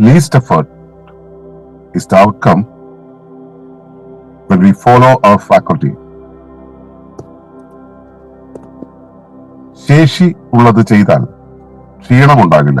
least effort is the outcome when we follow our faculty. ശേഷി ഉള്ളത് ചെയ്താൽ ക്ഷീണമുണ്ടാകില്ല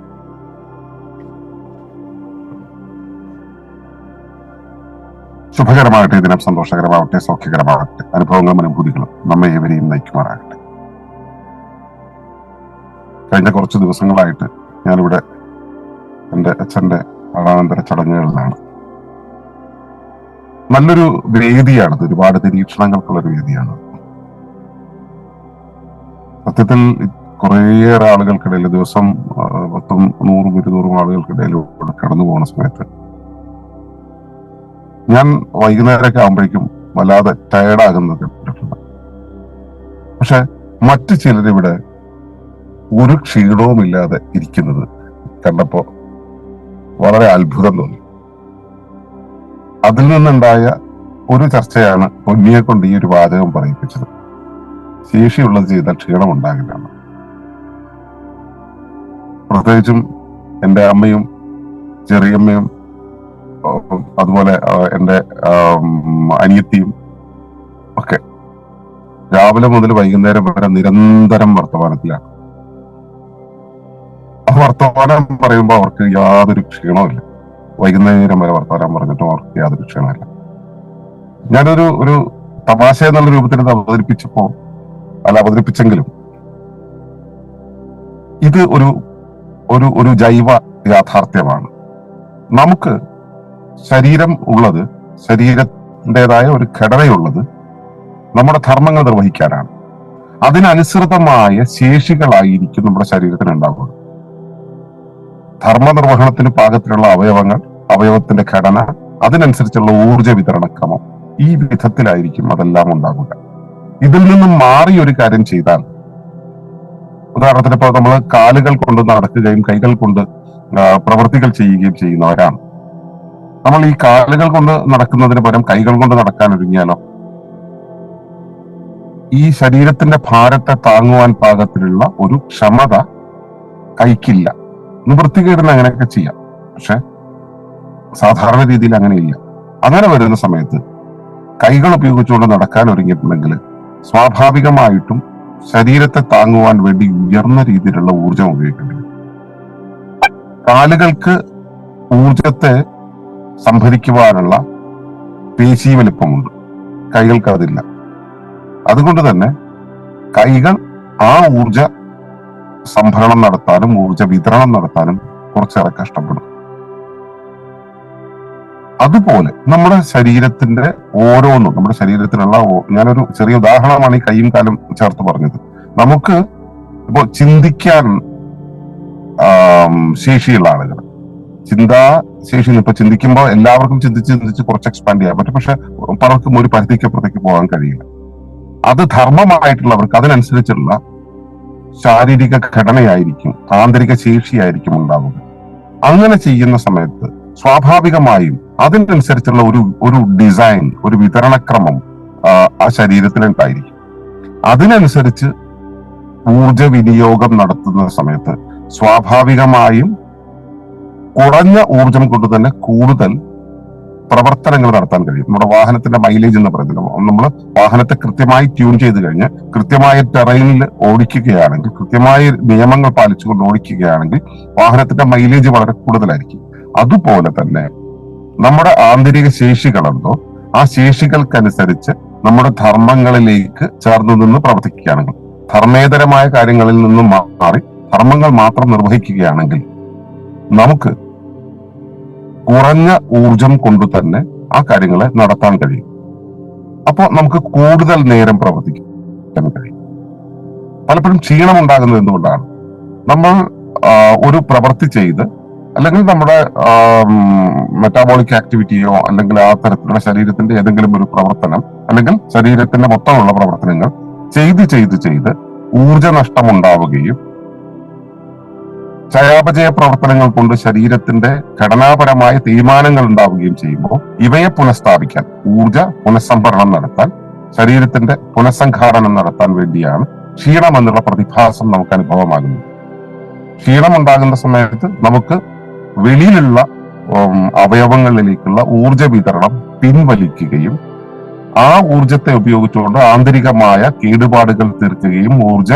ശുഭകരമാകട്ടെ ദിനം സന്തോഷകരമാവട്ടെ സൗഖ്യകരമാകട്ടെ അനുഭവങ്ങളും അനുഭൂതികളും നമ്മെ ഏവരെയും നയിക്കുമാറാകട്ടെ. കഴിഞ്ഞ കുറച്ച് ദിവസങ്ങളായിട്ട് ഞാനിവിടെ എന്റെ അച്ഛന്റെ മരണാനന്തര ചടങ്ങുകളിലാണ്. നല്ലൊരു വേദിയാണത് ഒരുപാട് നിരീക്ഷണങ്ങൾക്കുള്ള ഒരു വേദിയാണ്. സത്യത്തിൽ കുറേയേറെ ആളുകൾക്കിടയിൽ ദിവസം പത്തും നൂറും ഇരുന്നൂറും ആളുകൾക്കിടയിൽ കടന്നു പോകുന്ന സമയത്ത് ഞാൻ വൈകുന്നേരമൊക്കെ ആകുമ്പോഴേക്കും വല്ലാതെ ടയർഡാകുന്നത് കണ്ടിട്ടുണ്ട് പക്ഷെ മറ്റു ചിലരിവിടെ ഒരു ക്ഷീണവും ഇല്ലാതെ ഇരിക്കുന്നത് കണ്ടപ്പോ വളരെ അത്ഭുതം തോന്നി. അതിൽ നിന്നുണ്ടായ ഒരു ചർച്ചയാണ് പൊന്നിയെ കൊണ്ട് ഈ ഒരു വാചകം പറയിപ്പിച്ചത്. ശേഷിയുള്ളത് ചെയ്താൽ ക്ഷീണം ഉണ്ടാകില്ല എന്ന്. പ്രത്യേകിച്ചും എന്റെ അമ്മയും ചെറിയമ്മയും അതുപോലെ എന്റെ അനിയത്തിയും ഒക്കെ രാവിലെ മുതൽ വൈകുന്നേരം വരെ നിരന്തരം വർത്തമാനത്തിലാണ്. ആ വർത്തമാനം പറയുമ്പോൾ അവർക്ക് യാതൊരു ക്ഷീണമില്ല വൈകുന്നേരം വരെ വർത്തമാനം പറഞ്ഞിട്ടും അവർക്ക് യാതൊരു ക്ഷീണമില്ല ഞാനൊരു ഒരു തമാശ എന്നുള്ള രൂപത്തിൽ അവതരിപ്പിച്ചപ്പോ അല്ല അവതരിപ്പിച്ചെങ്കിലും ഇത് ഒരു ഒരു ഒരു ജൈവ യാഥാർത്ഥ്യമാണ്. നമുക്ക് ശരീരം ഉള്ളത് ശരീരത്തിന്റെതായ ഒരു ഘടനയുള്ളത് നമ്മുടെ ധർമ്മങ്ങൾ നിർവഹിക്കാനാണ്. അതിനനുസൃതമായ ശേഷികളായിരിക്കും നമ്മുടെ ശരീരത്തിന് ഉണ്ടാവുക. ധർമ്മനിർവഹണത്തിന് പാകത്തിലുള്ള അവയവങ്ങൾ അവയവത്തിന്റെ ഘടന അതിനനുസരിച്ചുള്ള ഊർജ വിതരണ ക്രമം ഈ വിധത്തിലായിരിക്കും അതെല്ലാം ഉണ്ടാകുക. ഇതിൽ നിന്നും മാറി ഒരു കാര്യം ചെയ്താൽ ഉദാഹരണത്തിന് ഇപ്പോൾ നമ്മൾ കാലുകൾ കൊണ്ട് നടക്കുകയും കൈകൾ കൊണ്ട് പ്രവൃത്തികൾ ചെയ്യുകയും ചെയ്യുന്നവരാണ്. നമ്മൾ ഈ കാലുകൾ കൊണ്ട് നടക്കുന്നതിന് പകരം കൈകൾ കൊണ്ട് നടക്കാൻ ഒരുങ്ങിയാലോ? ഈ ശരീരത്തിന്റെ ഭാരത്തെ താങ്ങുവാൻ പാകത്തിലുള്ള ഒരു ക്ഷമത കൈക്കില്ല. നിവൃത്തികേടിന് അങ്ങനെയൊക്കെ ചെയ്യാം. പക്ഷെ സാധാരണ രീതിയിൽ അങ്ങനെയില്ല. അങ്ങനെ വരുന്ന സമയത്ത് കൈകൾ ഉപയോഗിച്ചുകൊണ്ട് നടക്കാൻ ഒരുങ്ങിയിട്ടുണ്ടെങ്കിൽ സ്വാഭാവികമായിട്ടും ശരീരത്തെ താങ്ങുവാൻ വേണ്ടി ഉയർന്ന രീതിയിലുള്ള ഊർജം ഉപയോഗിക്കേണ്ടി വരും. കാലുകൾക്ക് ഊർജത്തെ സംഭരിക്കുവാനുള്ള പേശി വലിപ്പമുണ്ട്. കൈകൾക്ക് അതില്ല അതുകൊണ്ട് തന്നെ കൈകൾ ആ ഊർജ സംഭരണം നടത്താനും ഊർജ വിതരണം നടത്താനും കുറച്ചേറെ കഷ്ടപ്പെടും. അതുപോലെ നമ്മുടെ ശരീരത്തിന്റെ ഓരോന്നും നമ്മുടെ ശരീരത്തിലുള്ള ഞാനൊരു ചെറിയ ഉദാഹരണമാണ് ഈ കൈയും കാലും ചേർത്ത് പറഞ്ഞത്. നമുക്ക് ഇപ്പോൾ ചിന്തിക്കാൻ ശേഷിയുള്ള ആളുകൾ ചിന്താ ശേഷി ഇപ്പൊ ചിന്തിക്കുമ്പോൾ എല്ലാവർക്കും ചിന്തിച്ച് ചിന്തിച്ച് കുറച്ച് എക്സ്പാൻഡ് ചെയ്യാൻ പറ്റും പക്ഷെ പലർക്കും ഒരു പരിധിക്കപ്പുറത്തേക്ക് പോകാൻ കഴിയില്ല. അത് ധർമ്മമായിട്ടുള്ളവർക്ക് അതിനനുസരിച്ചുള്ള ശാരീരിക ഘടനയായിരിക്കും ആന്തരിക ശേഷിയായിരിക്കും ഉണ്ടാവുക. അങ്ങനെ ചെയ്യുന്ന സമയത്ത് സ്വാഭാവികമായും അതിനനുസരിച്ചുള്ള ഒരു ഒരു ഡിസൈൻ ഒരു വിതരണക്രമം ആ, ശരീരത്തിനുണ്ടായിരിക്കും അതിനനുസരിച്ച് ഊർജ വിനിയോഗം നടത്തുന്ന സമയത്ത് സ്വാഭാവികമായും കുറഞ്ഞ ഊർജം കൊണ്ട് തന്നെ കൂടുതൽ പ്രവർത്തനങ്ങൾ നടത്താൻ കഴിയും. നമ്മുടെ വാഹനത്തിന്റെ മൈലേജ് എന്ന് പറയുന്നത് നമ്മൾ വാഹനത്തെ കൃത്യമായി ട്യൂൺ ചെയ്ത് കഴിഞ്ഞ് കൃത്യമായ ടെറൈനിൽ ഓടിക്കുകയാണെങ്കിൽ കൃത്യമായ നിയമങ്ങൾ പാലിച്ചുകൊണ്ട് ഓടിക്കുകയാണെങ്കിൽ വാഹനത്തിന്റെ മൈലേജ് വളരെ കൂടുതലായിരിക്കും. അതുപോലെ തന്നെ നമ്മുടെ ആന്തരിക ശേഷികളെന്തോ ആ ശേഷികൾക്കനുസരിച്ച് നമ്മുടെ ധർമ്മങ്ങളിലേക്ക് ചേർന്ന് നിന്ന് പ്രവർത്തിക്കുകയാണെങ്കിൽ ധർമ്മേതരമായ കാര്യങ്ങളിൽ നിന്നും മാറി ധർമ്മങ്ങൾ മാത്രം നിർവഹിക്കുകയാണെങ്കിൽ നമുക്ക് കുറഞ്ഞ ഊർജം കൊണ്ട് തന്നെ ആ കാര്യങ്ങളെ നടത്താൻ കഴിയും. അപ്പോൾ നമുക്ക് കൂടുതൽ നേരം പ്രവർത്തിക്കാൻ കഴിയും. പലപ്പോഴും ക്ഷീണം ഉണ്ടാകുന്നത് എന്തുകൊണ്ടാണ്? നമ്മൾ ഒരു പ്രവൃത്തി ചെയ്ത് അല്ലെങ്കിൽ നമ്മുടെ മെറ്റാബോളിക് ആക്ടിവിറ്റിയോ അല്ലെങ്കിൽ ആ തരത്തിലുള്ള ശരീരത്തിന്റെ ഏതെങ്കിലും ഒരു പ്രവർത്തനം അല്ലെങ്കിൽ ശരീരത്തിന്റെ മൊത്തമുള്ള പ്രവർത്തനങ്ങൾ ചെയ്ത് ചെയ്ത് ചെയ്ത് ഊർജ നഷ്ടം ഉണ്ടാവുകയും ചയാപചയ പ്രവർത്തനങ്ങൾ കൊണ്ട് ശരീരത്തിന്റെ ഘടനാപരമായ തീരുമാനങ്ങൾ ഉണ്ടാവുകയും ചെയ്യുമ്പോൾ ഇവയെ പുനഃസ്ഥാപിക്കാൻ ഊർജ പുനഃസംഭരണം നടത്താൻ ശരീരത്തിന്റെ പുനഃസംഘാടനം നടത്താൻ വേണ്ടിയാണ് ക്ഷീണം എന്നുള്ള പ്രതിഭാസം നമുക്ക് അനുഭവമാകുന്നത്. ക്ഷീണം ഉണ്ടാകുന്ന സമയത്ത് നമുക്ക് വെളിയിലുള്ള അവയവങ്ങളിലേക്കുള്ള ഊർജ വിതരണം പിൻവലിക്കുകയും ആ ഊർജത്തെ ഉപയോഗിച്ചുകൊണ്ട് ആന്തരികമായ കേടുപാടുകൾ തീർക്കുകയും ഊർജ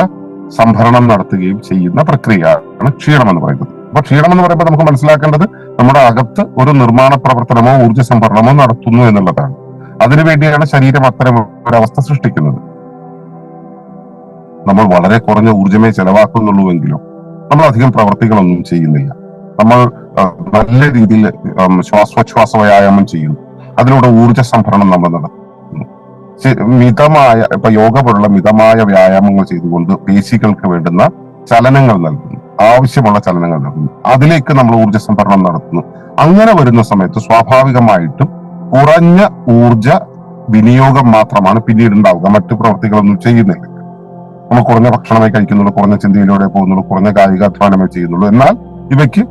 സംഭരണം നടത്തുകയും ചെയ്യുന്ന പ്രക്രിയയാണ് ക്ഷീണം എന്ന് പറയുന്നത്. അപ്പൊ ക്ഷീണം എന്ന് പറയുമ്പോൾ നമുക്ക് മനസ്സിലാക്കേണ്ടത് നമ്മുടെ അകത്ത് ഒരു നിർമ്മാണ പ്രവർത്തനമോ ഊർജ സംഭരണമോ നടത്തുന്നു എന്നുള്ളതാണ്. അതിനുവേണ്ടിയാണ് ശരീരം അത്തരം ഒരവസ്ഥ സൃഷ്ടിക്കുന്നത്. നമ്മൾ വളരെ കുറഞ്ഞ ഊർജമേ ചെലവാക്കുന്നുള്ളൂവെങ്കിലും നമ്മൾ അധികം പ്രവർത്തികളൊന്നും ചെയ്യുന്നില്ല. നമ്മൾ നല്ല രീതിയിൽ ശ്വാസോച്ഛ്വാസ വ്യായാമം ചെയ്യുന്നു. അതിലൂടെ ഊർജ സംഭരണം നമ്മൾ നടത്തുന്നു. ശ- മിതമായ ഇപ്പൊ യോഗ പോലുള്ള മിതമായ വ്യായാമങ്ങൾ ചെയ്തുകൊണ്ട് പേശികൾക്ക് വേണ്ടുന്ന ചലനങ്ങൾ നൽകുന്നു. ആവശ്യമുള്ള ചലനങ്ങൾ നൽകുന്നു. അതിലേക്ക് നമ്മൾ ഊർജ സംഭരണം നടത്തുന്നു. അങ്ങനെ വരുന്ന സമയത്ത് സ്വാഭാവികമായിട്ടും കുറഞ്ഞ ഊർജ വിനിയോഗം മാത്രമാണ് പിന്നീട് ഉണ്ടാവുക. മറ്റു പ്രവർത്തികളൊന്നും ചെയ്യുന്നില്ല. നമ്മൾ കുറഞ്ഞ ഭക്ഷണമായി കഴിക്കുന്നുള്ളൂ കുറഞ്ഞ ചിന്തയിലൂടെ പോകുന്നുള്ളൂ കുറഞ്ഞ കായികാധ്വാനമേ ചെയ്യുന്നുള്ളൂ. എന്നാൽ ഇവയ്ക്ക്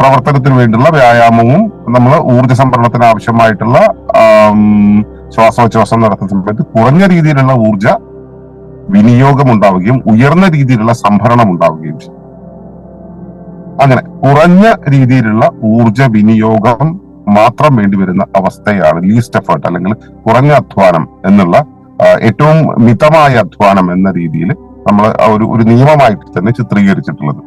പ്രവർത്തനത്തിന് വേണ്ടിയുള്ള വ്യായാമവും നമ്മൾ ഊർജ സംഭരണത്തിന് ആവശ്യമായിട്ടുള്ള ശ്വാസോച്ഛ്വാസം നടത്തുന്ന സമയത്ത് കുറഞ്ഞ രീതിയിലുള്ള ഊർജ വിനിയോഗം ഉണ്ടാവുകയും ഉയർന്ന രീതിയിലുള്ള സംഭരണം ഉണ്ടാവുകയും ചെയ്യും. അങ്ങനെ കുറഞ്ഞ രീതിയിലുള്ള ഊർജ വിനിയോഗം മാത്രം വേണ്ടി വരുന്ന അവസ്ഥയാണ് ലീസ്റ്റ് എഫേർട്ട് അല്ലെങ്കിൽ കുറഞ്ഞ അധ്വാനം എന്നുള്ള ഏറ്റവും മിതമായ അധ്വാനം എന്ന രീതിയിൽ നമ്മൾ ഒരു ഒരു നിയമമായിട്ട് തന്നെ ചിത്രീകരിച്ചിട്ടുള്ളത്.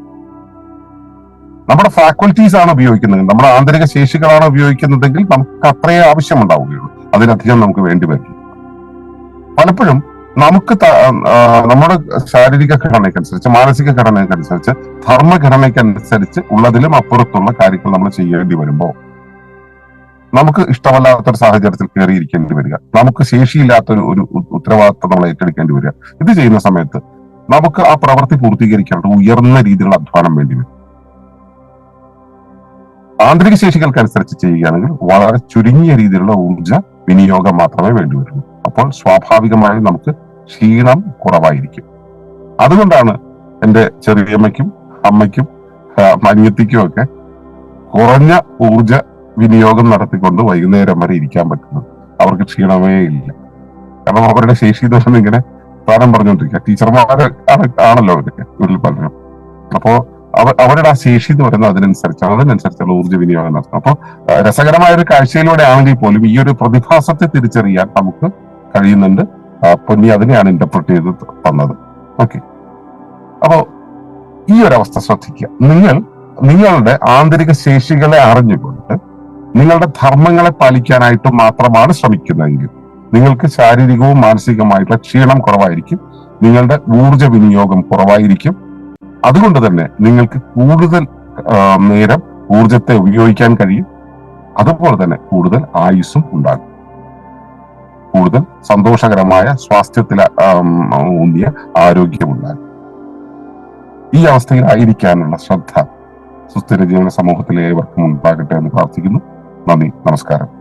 നമ്മുടെ ഫാക്കൽറ്റീസ് ആണ് ഉപയോഗിക്കുന്നത് നമ്മുടെ ആന്തരിക ശേഷികളാണ് ഉപയോഗിക്കുന്നതെങ്കിൽ നമുക്ക് അത്രയേ ആവശ്യമുണ്ടാവുകയുള്ളൂ. അതിലധികം നമുക്ക് വേണ്ടി വരും. പലപ്പോഴും നമുക്ക് നമ്മുടെ ശാരീരിക ഘടനയ്ക്കനുസരിച്ച് മാനസിക ഘടനയ്ക്കനുസരിച്ച് ധർമ്മഘടനയ്ക്കനുസരിച്ച് ഉള്ളതിലും അപ്പുറത്തുള്ള കാര്യങ്ങൾ നമ്മൾ ചെയ്യേണ്ടി വരുമ്പോൾ നമുക്ക് ഇഷ്ടമല്ലാത്തൊരു സാഹചര്യത്തിൽ കയറിയിരിക്കേണ്ടി വരിക. നമുക്ക് ശേഷിയില്ലാത്തൊരു ഒരു ഉത്തരവാദിത്വം നമ്മൾ ഏറ്റെടുക്കേണ്ടി വരിക. ഇത് ചെയ്യുന്ന സമയത്ത് നമുക്ക് ആ പ്രവൃത്തി പൂർത്തീകരിക്കാനായിട്ട് ഉയർന്ന രീതിയിലുള്ള അധ്വാനം വേണ്ടി വരും. ആന്തരിക ശേഷികൾക്കനുസരിച്ച് ചെയ്യുകയാണെങ്കിൽ വളരെ ചുരുങ്ങിയ രീതിയിലുള്ള ഊർജ വിനിയോഗം മാത്രമേ വേണ്ടി വരുള്ളൂ അപ്പോൾ സ്വാഭാവികമായും നമുക്ക് ക്ഷീണം കുറവായിരിക്കും. അതുകൊണ്ടാണ് എന്റെ ചെറിയമ്മയ്ക്കും അമ്മയ്ക്കും മനിയത്തിക്കും ഒക്കെ കുറഞ്ഞ ഊർജ വിനിയോഗം നടത്തിക്കൊണ്ട് വൈകുന്നേരം വരെ ഇരിക്കാൻ പറ്റുന്നത്. അവർക്ക് ക്ഷീണമേ ഇല്ല. കാരണം അവരുടെ ശേഷി ദിവസം ഇങ്ങനെ പ്രാരം പറഞ്ഞുകൊണ്ടിരിക്കുക. ടീച്ചർമാരെ ആണ്- ആണല്ലോ ഇവരിൽ പലരും അപ്പോ അവ അവരുടെ ആ ശേഷി എന്ന് പറയുന്നത് അതിനനുസരിച്ചാണ് അതിനനുസരിച്ചുള്ള ഊർജ വിനിയോഗം നടത്തുന്നത് അപ്പൊ രസകരമായ ഒരു കാഴ്ചയിലൂടെ ആണെങ്കിൽ പോലും ഈ ഒരു പ്രതിഭാസത്തെ തിരിച്ചറിയാൻ നമുക്ക് കഴിയുന്നുണ്ട്. പൊന്നി അതിനെയാണ് ഇന്റർപ്രറ്റ് ചെയ്ത് തന്നത്. ഓക്കെ അപ്പോ ഈ ഒരു അവസ്ഥ ശ്രദ്ധിക്കുക. നിങ്ങൾ നിങ്ങളുടെ ആന്തരിക ശേഷികളെ അറിഞ്ഞുകൊണ്ട് നിങ്ങളുടെ ധർമ്മങ്ങളെ പാലിക്കാനായിട്ട് മാത്രമാണ് ശ്രമിക്കുന്നതെങ്കിൽ നിങ്ങൾക്ക് ശാരീരികവും മാനസികവുമായിട്ടുള്ള ക്ഷീണം കുറവായിരിക്കും. നിങ്ങളുടെ ഊർജ വിനിയോഗം കുറവായിരിക്കും. അതുകൊണ്ട് തന്നെ നിങ്ങൾക്ക് കൂടുതൽ നേരം ഊർജത്തെ ഉപയോഗിക്കാൻ കഴിയും. അതുപോലെ തന്നെ കൂടുതൽ ആയുസ്സും ഉണ്ടാകും. കൂടുതൽ സന്തോഷകരമായ സ്വാസ്ഥ്യത്തിൽ ഊന്നിയ ആരോഗ്യമുണ്ടാകും ഈ അവസ്ഥയിലായിരിക്കാനുള്ള ശ്രദ്ധ സുസ്ഥിര ജീവന സമൂഹത്തിലെ ഏവർക്കും ഉണ്ടാകട്ടെ എന്ന് പ്രാർത്ഥിക്കുന്നു. നന്ദി നമസ്കാരം.